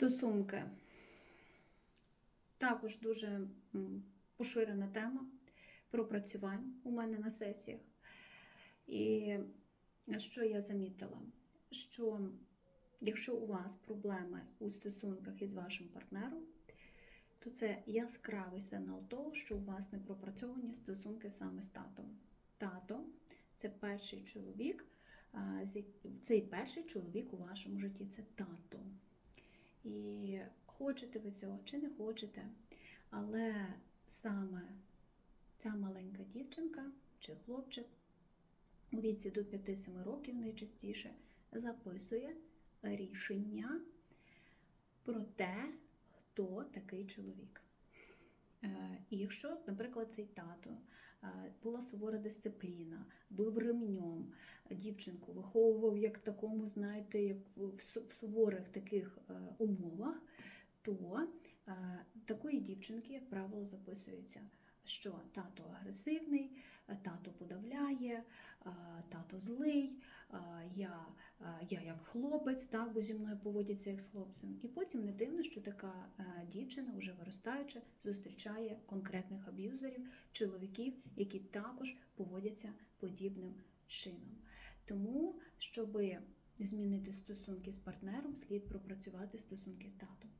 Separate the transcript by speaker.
Speaker 1: Стосунки. Також дуже поширена тема пропрацювань у мене на сесіях. І що я замітила? Що якщо у вас проблеми у стосунках із вашим партнером, то це яскравий сигнал того, що у вас не пропрацьовані стосунки саме з татом. Тато це перший чоловік, цей перший чоловік у вашому житті це тато. І хочете ви цього чи не хочете, але саме ця маленька дівчинка чи хлопчик у віці до 5-7 років найчастіше записує рішення про те, хто такий чоловік. Е, І якщо, наприклад, цей тато е, була сувора дисципліна, бив ремнем, дівчинку виховував як такому, знаєте, як в суворих таких е, умовах, то е, такої дівчинки, як правило, записується, що тато агресивний, е, тато подавляє, тато злий, я, я як хлопець, так, бо зі мною поводяться як з хлопцем. І потім не дивно, що така дівчина, вже виростаючи, зустрічає конкретних аб'юзерів, чоловіків, які також поводяться подібним чином. Тому, щоб змінити стосунки з партнером, слід пропрацювати стосунки з татом.